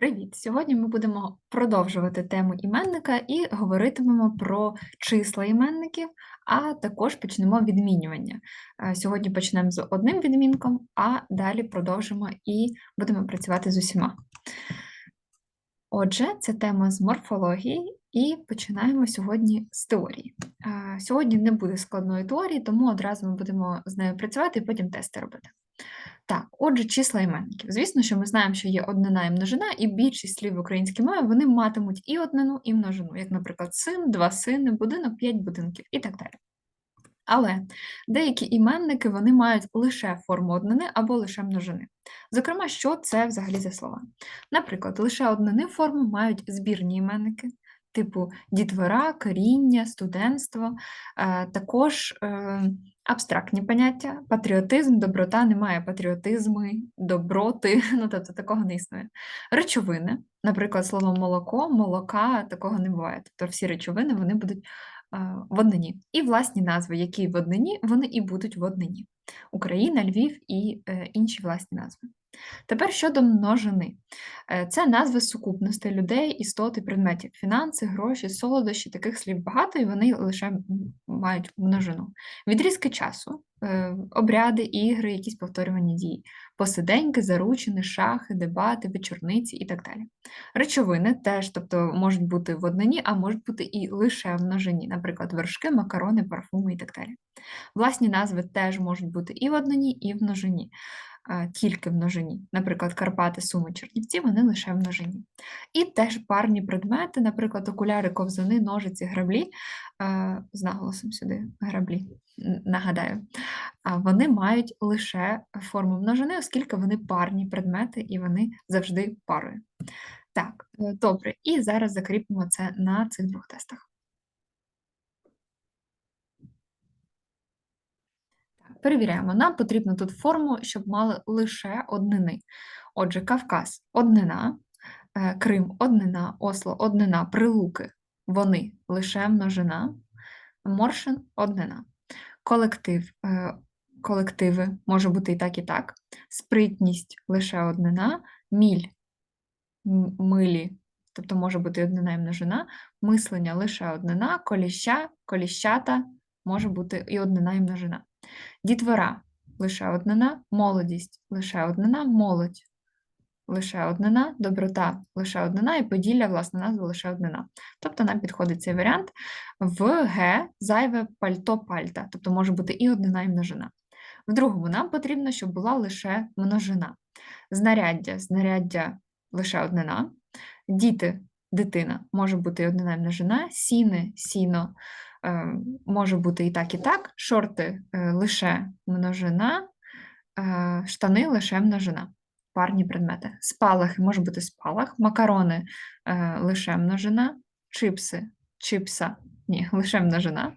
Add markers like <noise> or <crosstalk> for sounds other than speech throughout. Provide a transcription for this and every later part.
Привіт! Сьогодні ми будемо продовжувати тему іменника і говоритимемо про числа іменників, а також почнемо відмінювання. Е, Сьогодні почнемо з одним відмінком, а далі продовжимо і будемо працювати з усіма. Отже, це тема з морфології, і починаємо сьогодні з теорії. Е, Сьогодні не буде складної теорії, тому одразу ми будемо з нею працювати і потім тести робити. Так, отже, числа іменників. Звісно, що ми знаємо, що є однина і множина, і більшість слів в українській мові вони матимуть і однину, і множину, як, наприклад, син, два сини, будинок, п'ять будинків і так далі. Але деякі іменники вони мають лише форму однини або лише множини. Зокрема, що це взагалі за слова? Наприклад, лише однини форму мають збірні іменники, типу дітвора, коріння, студентство, е, також е, абстрактні поняття, патріотизм, доброта немає патріотизми, доброти, <laughs> ну тобто такого не існує. Речовини, наприклад, слово молоко, молока такого не буває. Тобто всі речовини вони будуть е, в однині. І власні назви, які в однині, вони і будуть в однині. Україна, Львів і е, інші власні назви. Тепер щодо множини. Е, Це назви сукупностей людей, істот і предметів, фінанси, гроші, солодощі, таких слів багато, і вони лише мають множину. Відрізки часу, е, обряди, ігри, якісь повторювані дії, посиденьки, заручини, шахи, дебати, вечорниці і так далі. Речовини теж, тобто можуть бути в однині, а можуть бути і лише в множині, наприклад, вершки, макарони, парфуми і так далі. Власні назви теж можуть бути і в однині, і в множині тільки в множині. Наприклад, Карпати, Суми, Чернівці, вони лише в множині. І теж парні предмети, наприклад, окуляри, ковзани, ножиці, граблі, з наголосом сюди граблі, нагадаю, вони мають лише форму множини, оскільки вони парні предмети і вони завжди парою. Так, е, добре, і зараз закріпимо це на цих двох тестах. Так, Перевіряємо. Нам потрібно тут форму, щоб мали лише однини. Отже, Кавказ однина, е, Крим однина, Осло однина, Прилуки вони лише множина, Моршин однина. Колектив, е, колективи може бути і так, і так. Спритність лише однина, міль милі, тобто може бути однина і множина, мислення лише однина, коліща, коліщата може бути і однина і множина. Дітвора лише однина, молодість лише однина, молодь лише однина, доброта лише однина і поділля, власне, назва лише однина. Тобто нам підходить цей варіант. В Г зайве пальто пальта, тобто може бути і однина, і множина. В другому нам потрібно, щоб була лише множина. Знаряддя, знаряддя лише однина. Діти, дитина може бути однина, множина. Сіни, сіно е, може бути і так, і так. Шорти е, лише множина, е, штани лише множина. Парні предмети. Спалахи може бути спалах, макарони лише множина, чипси, чипса, ні, <laughs> лише множина,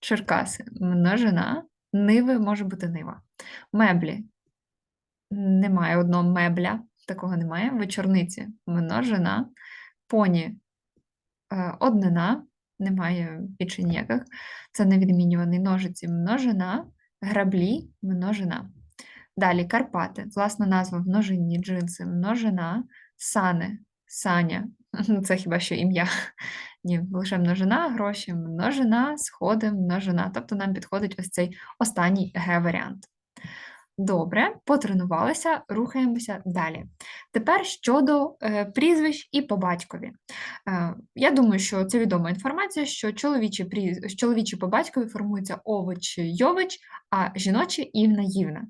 черкаси множина, ниви може бути нива. Меблі немає одного мебля, такого немає. Вечорниці множина, поні е, однина, немає більше ніяких. Це невідмінюваний ножиці множина, граблі множина. Далі Карпати, власна назва в множині, джинси множина, сани, саня, <laughs> це хіба що ім'я. <laughs> Ні, лише множина, гроші множина, сходи множина. Тобто нам підходить ось цей останній Г-варіант. Добре, потренувалися, рухаємося далі. Тепер щодо е, прізвищ і по батькові. Е, я думаю, що це відома інформація, що чоловічі, пріз... чоловічі по батькові формуються овоч Йович, а жіночі Івна Ївна.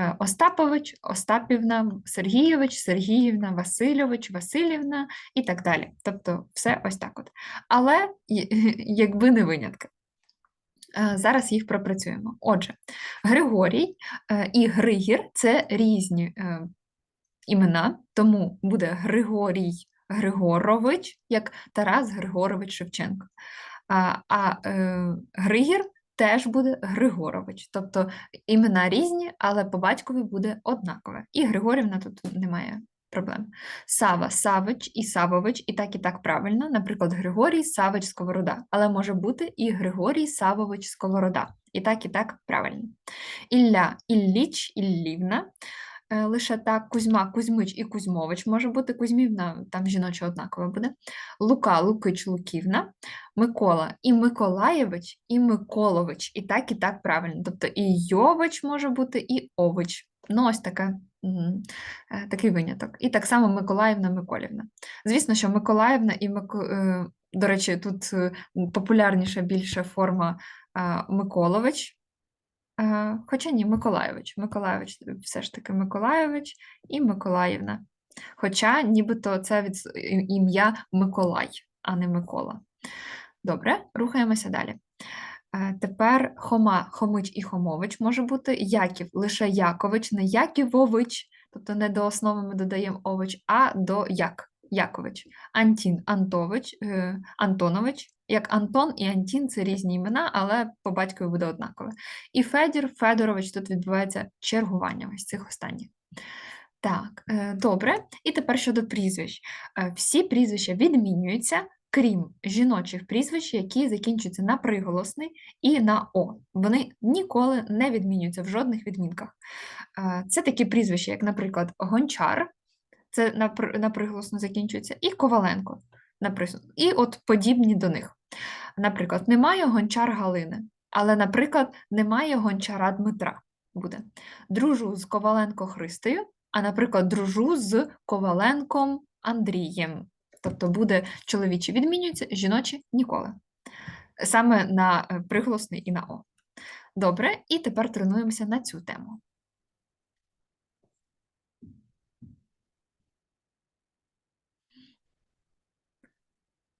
Е, Остапович, Остапівна, Сергійович, Сергіївна, Васильович, Васильівна і так далі. Тобто все ось так от. Але <laughs> якби не винятки. Е, Зараз їх пропрацюємо. Отже, Григорій е, і Григір це різні е, імена, тому буде Григорій Григорович, як Тарас Григорович Шевченко. А, а Григір теж буде Григорович. Тобто імена різні, але по батькові буде однакове. І Григорівна тут немає проблем. Сава, Савич і Савович, і так, і так правильно. Наприклад, Григорій Савич Сковорода, але може бути і Григорій Савович Сковорода. І так, і так правильно. Ілля Ілліч, Іллівна. е, лише так, Кузьма, Кузьмич і Кузьмович може бути, Кузьмівна, там жіноче однакове буде. Лука, Лукич, Луківна, Микола і Миколаєвич, і Миколович. І так, і так правильно. Тобто і Йович може бути, і Ович. Ну, ось таке, е, такий виняток. І так само Миколаївна, Миколівна. Звісно, що Миколаївна і Мико... е, До речі, тут е, популярніша більше форма Миколович. Хоча ні, Миколайович. Миколайович, все ж таки Миколайович і Миколаївна. Хоча нібито це від ім'я Миколай, а не Микола. Добре, рухаємося далі. Е, Тепер Хома, Хомич і Хомович може бути Яків, лише Якович, не Яківович, тобто не до основи ми додаємо ович, а до як. Якович, Антін, Антович, е, Антонович, як Антон і Антін це різні імена, але по батькові буде однакове. І Федір, Федорович, тут відбувається чергування ось цих останніх. Так, е, добре. І тепер щодо прізвищ. Всі прізвища відмінюються, крім жіночих прізвищ, які закінчуються на приголосний і на О. Вони ніколи не відмінюються в жодних відмінках. Е, Це такі прізвища, як, наприклад, Гончар, це на, приголосно закінчується, і Коваленко. І от подібні до них. Наприклад, немає гончар Галини, але, наприклад, немає гончара Дмитра. Буде. Дружу з Коваленко Христею, а, наприклад, дружу з Коваленком Андрієм. Тобто буде чоловічі відмінюються, жіночі ніколи. Саме на е, приголосний і на О. Добре, і тепер тренуємося на цю тему.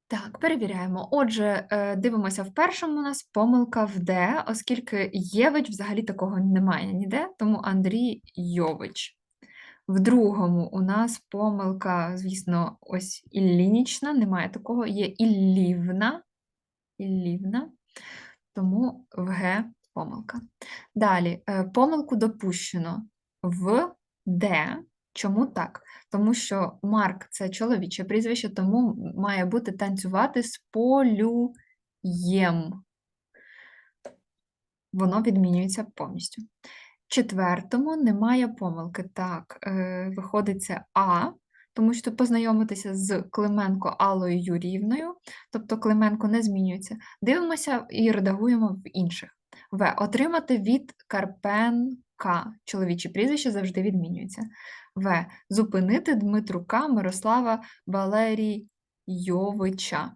Так, перевіряємо. Отже, е, дивимося в першому у нас помилка в Д, оскільки Євич взагалі такого немає ніде, тому Андрій Йович. В другому у нас помилка, звісно, ось Іллінічна, немає такого, є Іллівна. Іллівна, тому в Г помилка. Далі, е, помилку допущено в Д. Чому так? Тому що Марк це чоловіче прізвище, тому має бути танцювати з полюєм. Воно відмінюється повністю. Четвертому немає помилки. Так, е, виходить це А, тому що познайомитися з Клименко Аллою Юріївною, тобто Клименко не змінюється. Дивимося і редагуємо в інших. В. Отримати від Карпенка. Чоловічі прізвища завжди відмінюються. В. Зупинити Дмитрука Мирослава Валерійовича.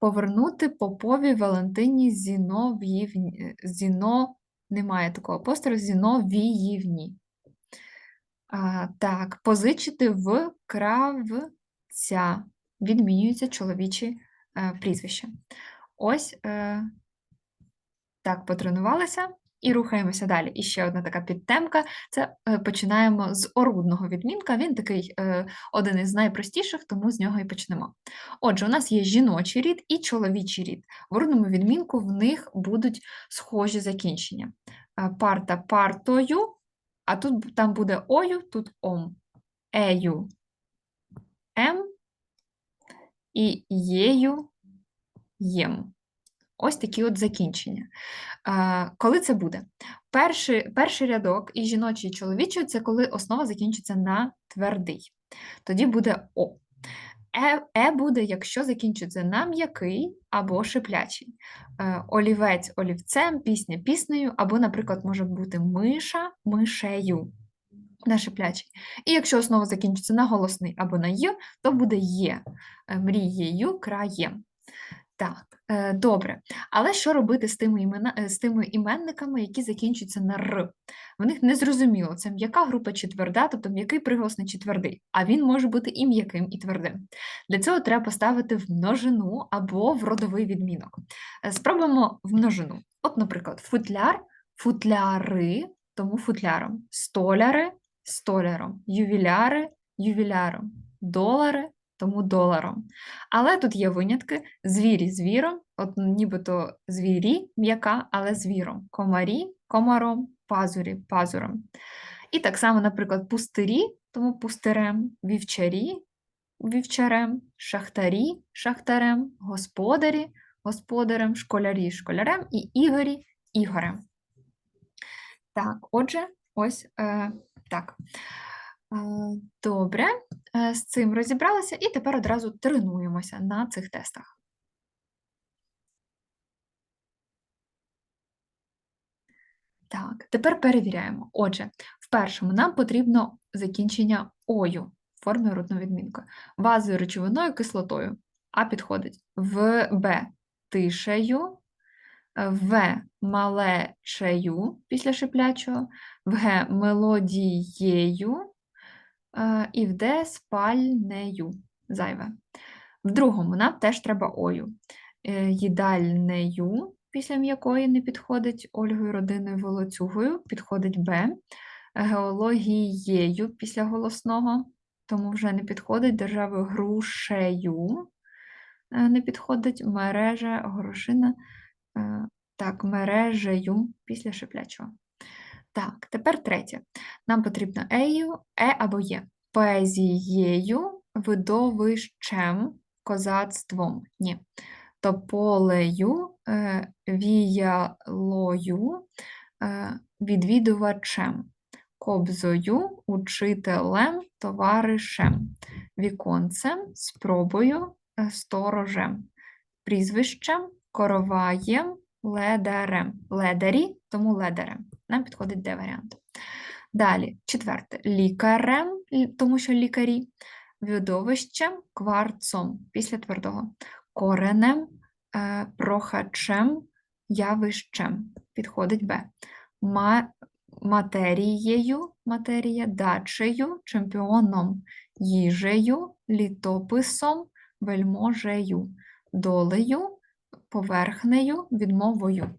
Повернути Попові Валентині Зінов'ївні. Зіно... Немає такого апострофу. Зіновіївні. А, так, позичити в кравця. Відмінюються чоловічі е, прізвища. Ось е, так потренувалися і рухаємося далі. І ще одна така підтемка. Це е, починаємо з орудного відмінка. Він такий е, один із найпростіших, тому з нього і почнемо. Отже, у нас є жіночий рід і чоловічий рід. В орудному відмінку в них будуть схожі закінчення. Е, Парта партою, а тут там буде ою, тут ом. Ею, ем і єю, єм. Ось такі от закінчення. Коли це буде? Перший, перший рядок і жіночий, і чоловічий це коли основа закінчиться на твердий. Тоді буде О. Е, е буде, якщо закінчиться на м'який або шиплячий. Е, олівець олівцем, пісня піснею, або, наприклад, може бути миша мишею на шиплячий. І якщо основа закінчиться на голосний або на й, то буде є е, мрією, краєм. Так, е, добре. Але що робити з тими, імена, е, з тими іменниками, які закінчуються на р? В них не зрозуміло, це м'яка група чи тверда, тобто м'який приголосний чи твердий, а він може бути і м'яким, і твердим. Для цього треба поставити в множину або в родовий відмінок. Е, Спробуємо в множину. От, наприклад, футляр, футляри, тому футляром, столяри, столяром, ювіляри, ювіляром, долари, тому доларом. Але тут є винятки: звірі звіром, от нібито звірі м'яка, але звіром, комарі комаром, пазурі пазуром. І так само, наприклад, пустирі, тому пустирем, вівчарі вівчарем, шахтарі шахтарем, господарі господарем, школярі школярем і ігорі ігорем. Так, отже, Ось е, так. Е, Добре, е, з цим розібралися, і тепер одразу тренуємося на цих тестах. Так, тепер перевіряємо. Отже, в першому нам потрібно закінчення ою формою родної відмінки. Базою речовиною кислотою. А підходить в Б тишею, в малечею після шиплячого, в Г мелодією і в Д спальнею. Зайве. В другому нам теж треба ою. Е, Їдальнею після м'якої не підходить Ольгою родиною волоцюгою, підходить Б. Геологією після голосного, тому вже не підходить державою грушею, е, не підходить мережа, горошина. е, Так, мережею після шиплячого. Так, тепер третє. Нам потрібно ею, е або є. Поезією, видовищем, козацтвом. Ні. Тополею, е, віялою, е, відвідувачем, кобзою, учителем, товаришем, віконцем, спробою, е, сторожем, прізвищем, короваєм, ледарем. Ледарі, тому ледарем. Нам підходить де варіант. Далі, четверте, лікарем, тому що лікарі, видовищем, кварцом після твердого, коренем, е, прохачем, явищем. Підходить Б. Ма- матерією, матерія, дачею, чемпіоном, їжею, літописом, вельможею, долею, поверхнею, відмовою.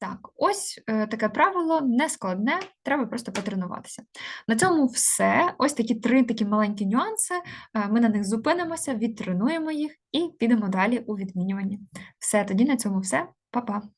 Так, ось е, таке правило нескладне, треба просто потренуватися. На цьому все. Ось такі три такі маленькі нюанси. Е, ми на них зупинимося, відтренуємо їх і підемо далі у відмінюванні. Все, тоді на цьому все. Па-па!